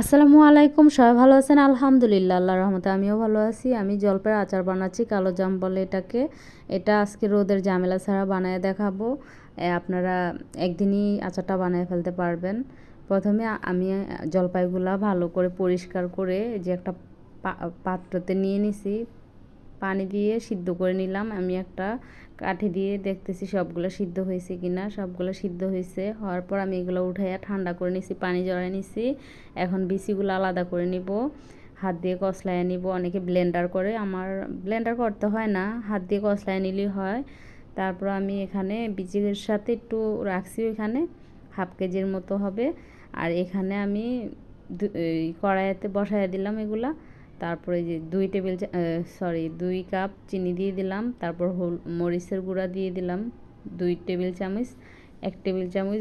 আসসালামু আলাইকুম, সবাই ভালো আছেন? আলহামদুলিল্লাহ আল্লাহ রহমতে আমিও ভালো আছি। আমি জলপের আচার বানাচ্ছি, কালো জাম বলে এটাকে। এটা আজকে রোদের জামেলা ছাড়া বানায় দেখাবো। আপনারা একদিনই আচারটা বানিয়ে ফেলতে পারবেন। প্রথমে আমি জলপাইগুলা ভালো করে পরিষ্কার করে যে একটা পাত্রতে নিয়ে নিছি। পানি দিয়ে সিদ্ধ করে নিলাম। আমি একটা কাঠি দিয়ে দেখতেছি সবগুলো সিদ্ধ হয়েছে কিনা। সবগুলো সিদ্ধ হয়েছে, হওয়ার পর আমি এগুলো উঠাইয়া ঠান্ডা করে নিছি, পানি জড়াই নিছি। এখন বিচিগুলো আলাদা করে নিব, হাত দিয়ে কসলায় নিব। অনেকে ব্লেন্ডার করে, আমার ব্লেন্ডার করতে হয় না, হাত দিয়ে কসলায় নিলেই হয়। তারপর আমি এখানে বিচির সাথে একটু রাখছি ওইখানে, হাফ কেজির মতো হবে। আর এখানে আমি কড়াইতে বসায় দিলাম এগুলা। তারপরে যে দুই টেবিল সরি দুই কাপ চিনি দিয়ে দিলাম, তারপর হল, মরিচের গুঁড়া দিয়ে দিলাম, দুই টেবিল চামচ, এক টেবিল চামচ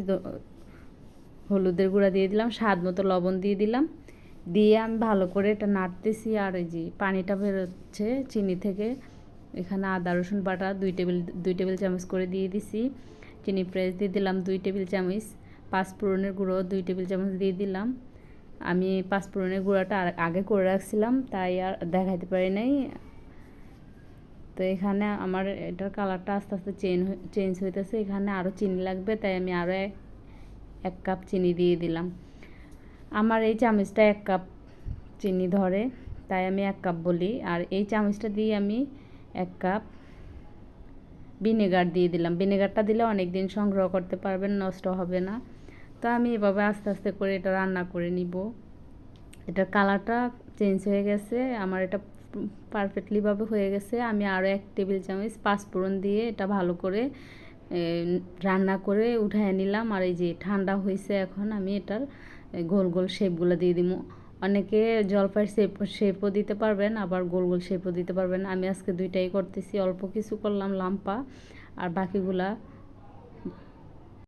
হলুদের গুঁড়া দিয়ে দিলাম, স্বাদ মতো লবণ দিয়ে দিলাম, দিয়ে আমি ভালো করে এটা নাড়তেছি, আর এই যে পানিটা বেরোচ্ছে চিনি থেকে, এখানে আদা, রসুন বাটা দুই টেবিল দুই টেবিল চামচ করে দিয়ে দিছি, চিনি প্রেস দিয়ে দিলাম দুই টেবিল চামচ, পাঁচ পাঁচফোড়নের গুঁড়ো দুই টেবিল চামচ দিয়ে দিলাম আমি পাঁচফোড়নের গুঁড়াটা আগে করে রাখছিলাম, তাই আর দেখাইতে পারি নাই। তো এখানে আমার এটার কালারটা আস্তে আস্তে চেঞ্জ চেঞ্জ হইতেছে, এখানে আরও চিনি লাগবে, তাই আমি আরও এক এক কাপ চিনি দিয়ে দিলাম। আমার এই চামচটা এক কাপ চিনি ধরে, তাই আমি এক কাপ বলি। আর এই চামচটা দিয়ে আমি এক কাপ ভিনেগার দিয়ে দিলাম। ভিনেগারটা দিলে অনেক দিন সংগ্রহ করতে পারবেন, নষ্ট হবে না। তো আমি এভাবে আস্তে আস্তে করে এটা রান্না করে নিব। এটার কালারটা চেঞ্জ হয়ে গেছে, আমার এটা পারফেক্টলিভাবে হয়ে গেছে। আমি আরও এক টেবিল চামচ পাঁচফোড়ন দিয়ে এটা ভালো করে রান্না করে উঠায় নিলাম। আর এই যে ঠান্ডা হয়েছে এখন, আমি এটার গোল গোল শেপগুলো দিয়ে দিব অনেকে জলপাই শেপ শেপও দিতে পারবেন, আবার গোল গোল শেপও দিতে পারবেন। আমি আজকে দুইটাই করতেছি, অল্প কিছু করলাম লাম্পা আর বাকিগুলা